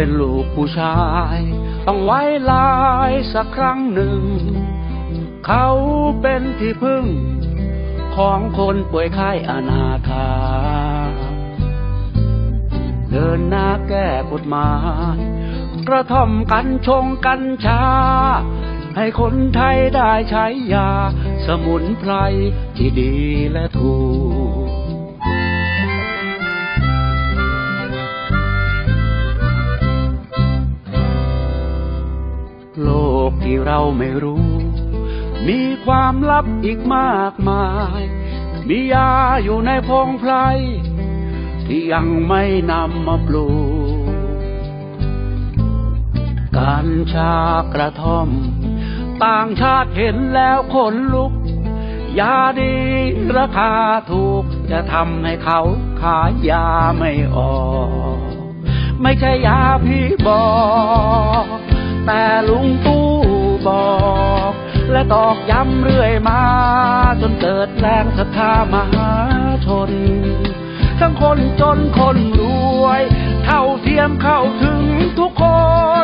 เป็นลูกผู้ชาย ต้องไว้ลายสักครั้งหนึ่ง เขาเป็นที่พึ่ง ของคนป่วยไข้อนาถาเดินหน้าแก้กฎหมาย กระท่อมกันชงกัญชา ให้คนไทยได้ใช้ยา สมุนไพรที่ดีและถูก ไม่รู้ มีความลับอีกมากมาย มียาอยู่ในพงไพรที่ยังไม่นำมาปลูกกัญชากระท่อม ต่างชาติเห็นแล้วขนลุก ยาดีราคาถูก จะทำให้เขาขายยาไม่ออก ไม่ใช่ยาพี่บอกแต่ลุงตู บอก และตอกย้ำเรื่อยมา จนเกิดแรงศรัทธามหาชน ทั้งคนจนคนรวย เท่าเทียมเข้าถึงทุกค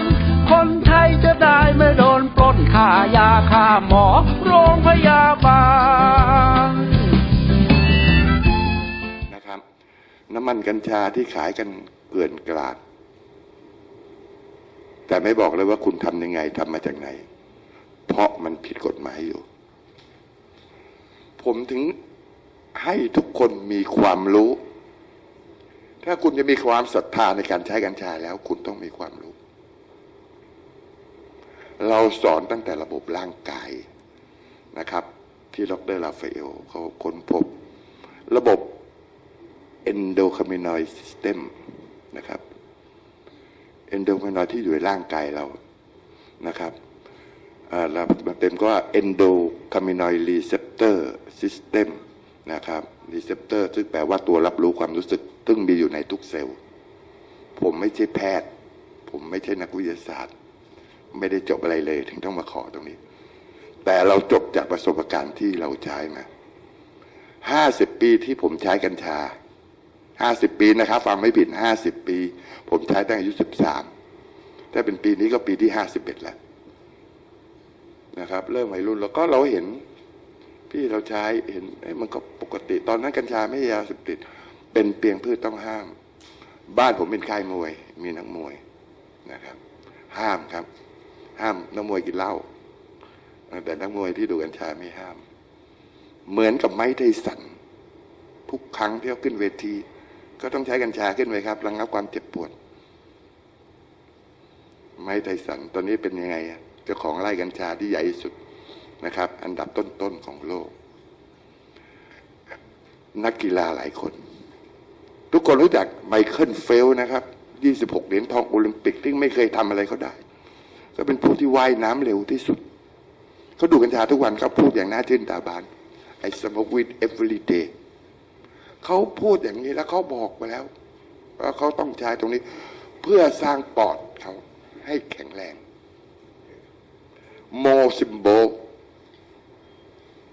น คนไทยจะได้ไม่โดนปล้นค่ายาค่าหมอโรงพยาบาลนะครับ น้ำมันกัญชาที่ขายกันเกลื่อนกลาดแต่ไม่บอกเลยว่าคุณทำยังไงทำมาจากไหน เพราะมันผิดกฎหมายอยู่ ผมถึงให้ทุกคนมีความรู้ ถ้าคุณจะมีความศรัทธาในการใช้กัญชาแล้ว คุณต้องมีความรู้ เราสอนตั้งแต่ระบบร่างกายนะครับ ที่ดรลาฟาเอลเขาค้นพบ ระบบ endocannabinoid system นะครับ endocannabinoid ที่อยู่ในร่างกายเรานะครับ อ่าแล้วมันเต็มก็ว่า endocannabinoid receptor system นะครับ receptor ซึ่งแปลว่าตัวรับรู้ความรู้สึก ซึ่งมีอยู่ในทุกเซลล์ ผมไม่ใช่แพทย์ ผมไม่ใช่นักวิทยาศาสตร์ ไม่ได้จบอะไรเลย ถึงต้องมาขอตรงนี้ แต่เราจบจากประสบการณ์ที่เราใช้มาห้าสิบปีที่ผมใช้กัญชาห้าสิบปีนะครับฟังไม่ผิดห้าสิบปี ผมใช้ตั้งอายุสิบสามถ้าเป็นปีนี้ก็ปีที่ห้าสิบเอ็ดแล้ว นะครับ เริ่มวัยรุ่นแล้วก็เราเห็นพี่เราใช้เห็นเอ้มันก็ปกติ ตอนนั้นกัญชาไม่ยาเสพติด เป็นเพียงพืชต้องห้าม บ้านผมเป็นค่ายมวย มีนักมวยนะครับ ห้ามครับ ห้ามนักมวยกินเหล้าแต่นักมวยที่ดูกัญชาไม่ห้าม เหมือนกับไม้ไทสันทุกครั้งที่เขาขึ้นเวที ก็ต้องใช้กัญชาขึ้นไว้ครับ ระงับความเจ็บปวด ไม้ไทสันตอนนี้เป็นยังไงอะ เจ้าของไร่กัญชาที่ใหญ่ที่สุดนะครับ อันดับต้นๆของโลก นักกีฬาหลายคน ทุกคนรู้จักไมเคิลเฟลนะครับ 26 เหรียญทองโอลิมปิกที่ไม่เคยทำอะไรเขาได้ ก็เป็นผู้ที่ว่ายน้ำเร็วที่สุด เขาดูกัญชาทุกวันเขาพูดอย่างน่าชื่นตาบาน I smoke weed every day เขาพูดอย่างนี้แล้วเขาบอกไปแล้วว่าเขาต้องใช้ตรงนี้ เพื่อสร้างปอดเขาให้แข็งแรง โมซิมโบ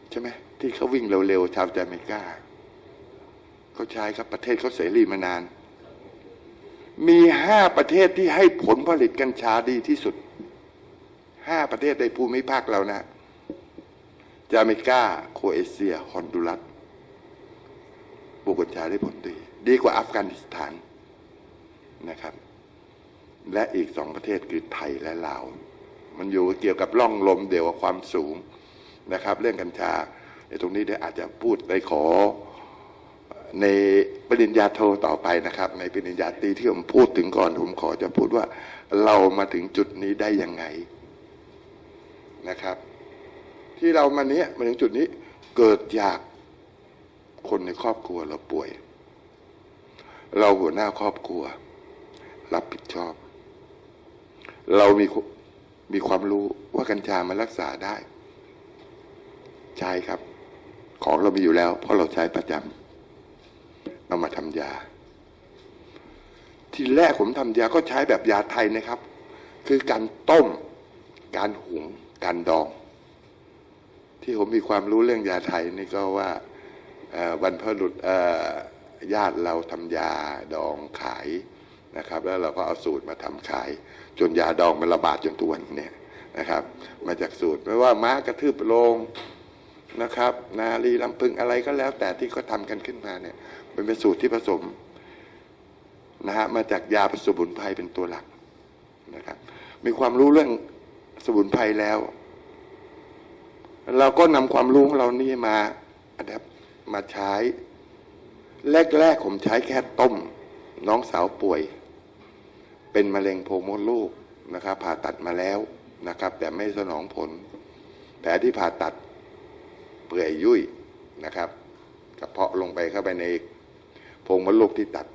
ใช่ไหมที่เขาวิ่งเร็วๆชาวจาเมกาเขาใช้ครับประเทศเขาเสรีมานาน มีห้าประเทศที่ให้ผลผลิตกัญชาดีที่สุดห้าประเทศในภูมิภาคเรานะ จาเมกาโคเอเชีย ฮอนดูรัสปลูกกัญชาได้ผลดี ดีกว่าอัฟกานิสถานนะครับ และอีกสองประเทศคือไทยและลาว มันอยู่เกี่ยวกับร่องลมเดียวกับความสูงนะครับ เรื่องกัญชาในตรงนี้เดี๋ยวอาจจะพูดได้ขอในปริญญาโทต่อไปนะครับ ในปริญญาตรีที่ผมพูดถึงก่อนผมขอจะพูดว่าเรามาถึงจุดนี้ได้ยังไงนะครับ ที่เรามาเนี้ยมาถึงจุดนี้เกิดจากคนในครอบครัวเราป่วย เราหัวหน้าครอบครัว รับผิดชอบ เรามี มีความรู้ว่ากัญชามันรักษาได้ ใช่ครับ ของเรามีอยู่แล้ว เพราะเราใช้ประจำเอามาทำยา ทีแรกผมทำยาก็ใช้แบบยาไทยนะครับ คือการต้ม การหุง การดอง ที่ผมมีความรู้เรื่องยาไทยนี่ก็ว่าเอ่อบรรพบุรุษญาติเราทำยาดองขายนะครับ แล้วเราก็เอาสูตรมาทำขาย จนยาดองมันระบาดจนตัวนเนี่ยนะครับ มาจากสูตรไม่ว่าม้ากระทืบโลงนะครับ นาลีลำพึงอะไรก็แล้ว แต่ที่เขาทำกันขึ้นมาเนี่ยมันเป็นสูตรที่ผสมนะฮะมาจากยาผสมุนไพรเป็นตัวหลักนะครับ มีความรู้เรื่องสมุนไพรแล้ว เราก็นำความรู้ของเรานี่มาอัดแอปมาใช้ แรกๆผมใช้แค่ต้ม น้องสาวป่วย เป็นมะเร็งโพรงมดลูกนะครับ ผ่าตัดมาแล้วนะครับ แต่ไม่สนองผล แผลที่ผ่าตัดเปื่อยยุ่ยนะครับกระเพาะลงไปเข้าไปในโพรงมดลูกที่ตัด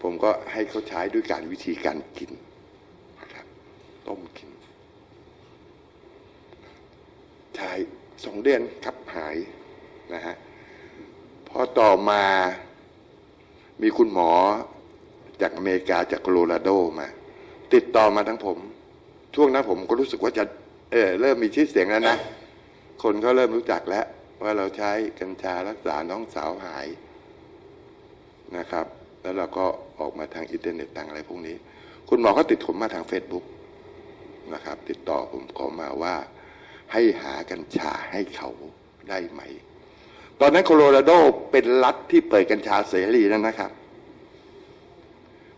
ผมก็ให้เขาใช้ด้วยการวิธีการกินนะครับ ต้มกินใช้สองเดือนครับหายนะฮะพอต่อมามีคุณหมอ จากอเมริกาจากโคโลราโดมา ติดต่อมาทั้งผม ช่วงนั้นผมก็รู้สึกว่าจะเออเริ่มมีชื่อเสียงแล้วนะ คนก็เริ่มรู้จักแล้ว ว่าเราใช้กัญชารักษาน้องสาวหายนะครับ แล้วเราก็ออกมาทางอินเทอร์เน็ตทางอะไรพวกนี้ คุณหมอก็ติดผมมาทาง Facebook นะครับ ติดต่อผมขอมาว่าให้หากัญชาให้เขาได้ไหม ตอนนั้นโคโลราโดเป็นรัฐที่เปิดกัญชาเสรีนั่นนะครับ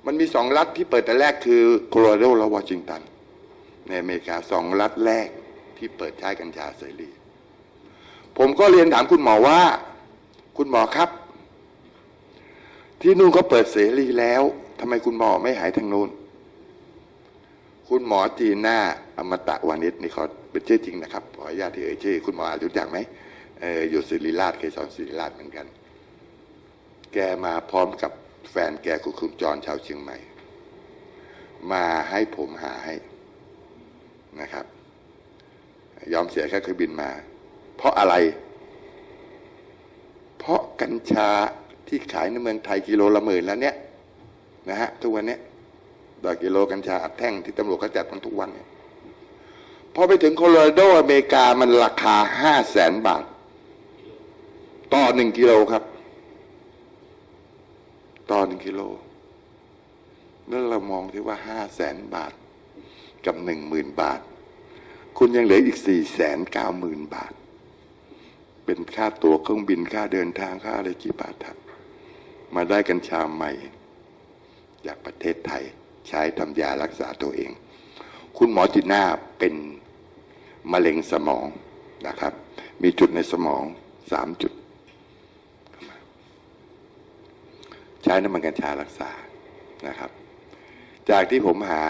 มันมีสองรัฐที่เปิดแต่แรกคือโคโลราโดและวอชิงตัน ในอเมริกาสองรัฐแรกที่เปิดใช้กัญชาเสรี ผมก็เรียนถามคุณหมอว่า คุณหมอครับ ที่นู่นเขาเปิดเสรีแล้วทำไมคุณหมอไม่หายทางนู้นคุณหมอจีน่าอมตะวานิชนี่เขาเป็นชื่อจริงนะครับขออนุญาตที่เอ่ยชื่อ คุณหมออาจรู้จักไหมเอออยู่ศิริราชเคยสอนศิริราชเหมือนกัน แกมาพร้อมกับ แฟนแกคือคุณจรชาวเชียงใหม่ มาให้ผมหาให้นะครับ ยอมเสียค่าเครื่องบินมา เพราะอะไร เพราะกัญชาที่ขายในเมืองไทยกิโลละหมื่นแล้วเนี่ยนะฮะทุกวันเนี้ยต่อกิโลกัญชาอัดแท่งที่ตำรวจเขาจับกันทุกวันเนี่ยพอไปถึงโคโลราโดอเมริกามันราคาห้าแสนบาท ต่อหนึ่งกิโลครับ กิโล แล้วเรามองที่ว่าห้าแสนบาท กับหนึ่งหมื่นบาท คุณยังเหลืออีกสี่แสนเก้าหมื่นบาท เป็นค่าตั๋วเครื่องบินค่าเดินทางค่าอะไรกี่บาทครับ มาได้กัญชาใหม่ จากประเทศไทยใช้ทำยารักษาตัวเอง คุณหมอจิน่าเป็นมะเร็งสมองนะครับ มีจุดในสมองสามจุด ช้น้ำมันกัญชารักษานะครับ จากที่ผมหา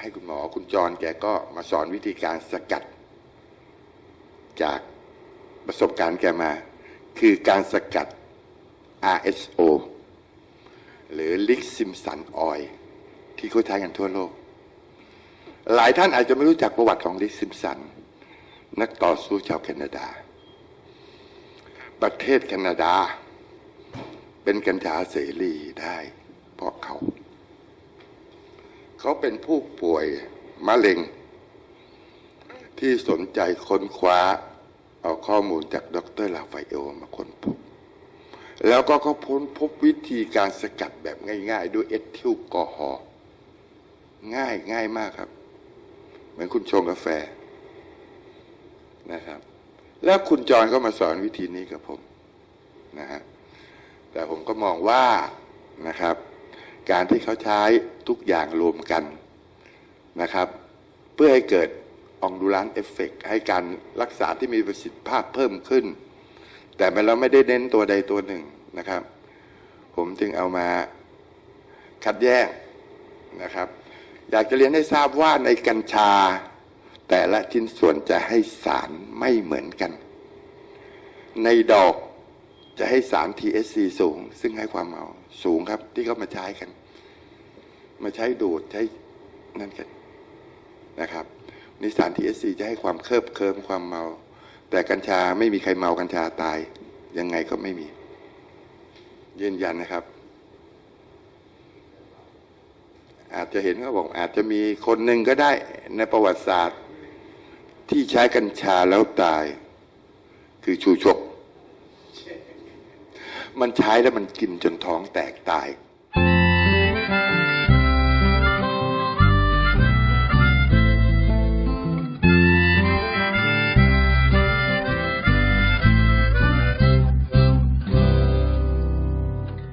ให้คุณหมอคุณจรแกก็มาสอนวิธีการสกัด จากประสบการณ์แกมา คือการสกัด RSO หรือลิกซิมสันออยที่เขาใช้กันทั่วโลก หลายท่านอาจจะไม่รู้จักประวัติของลิกซิมสัน นักต่อสู้ชาวแคนาดา ประเทศแคนาดา เป็นกัญชาเสรีได้เพราะเขา เขาเป็นผู้ป่วยมะเร็ง ที่สนใจค้นคว้า เอาข้อมูลจากดรลาฟาเอลมาค้นพบ แล้วก็เขาพ้นพบวิธีการสกัดแบบง่ายๆ ด้วยเอทิลกอฮอล์ง่ายง่ายมากครับ เหมือนคุณชงกาแฟนะครับ แล้วคุณจรก็มาสอนวิธีนี้กับผมนะฮะ แต่ผมก็มองว่านะครับ การที่เขาใช้ทุกอย่างรวมกันนะครับ เพื่อให้เกิดองดูรันเอฟเฟกให้การรักษาที่มีประสิทธิภาพเพิ่มขึ้น แต่เราไม่ได้เน้นตัวใดตัวหนึ่งนะครับ ผมจึงเอามาคัดแยกนะครับ อยากจะเรียนให้ทราบว่าในกัญชา แต่ละชิ้นส่วนจะให้สารไม่เหมือนกัน ในดอก จะให้สาร THC สูง ซึ่งให้ความเมาสูงครับ ที่เขามาใช้กัน มาใช้ดูดใช้นั่นกันนะครับนิสาร THC จะให้ความเคลิบเคลิมความเมา แต่กัญชาไม่มีใครเมากัญชาตาย ยังไงก็ไม่มี ยืนยันนะครับ อาจจะเห็นเขาบอก อาจจะมีคนหนึ่งก็ได้ในประวัติศาสตร์ ที่ใช้กัญชาแล้วตาย คือชูชก มันใช้แล้วมันกินจนท้องแตกตาย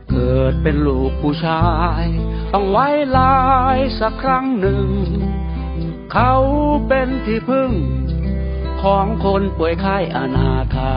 เกิดเป็นลูกผู้ชาย ต้องไว้ลายสักครั้งหนึ่ง เขาเป็นที่พึ่ง ของคนป่วยไข้อนาถา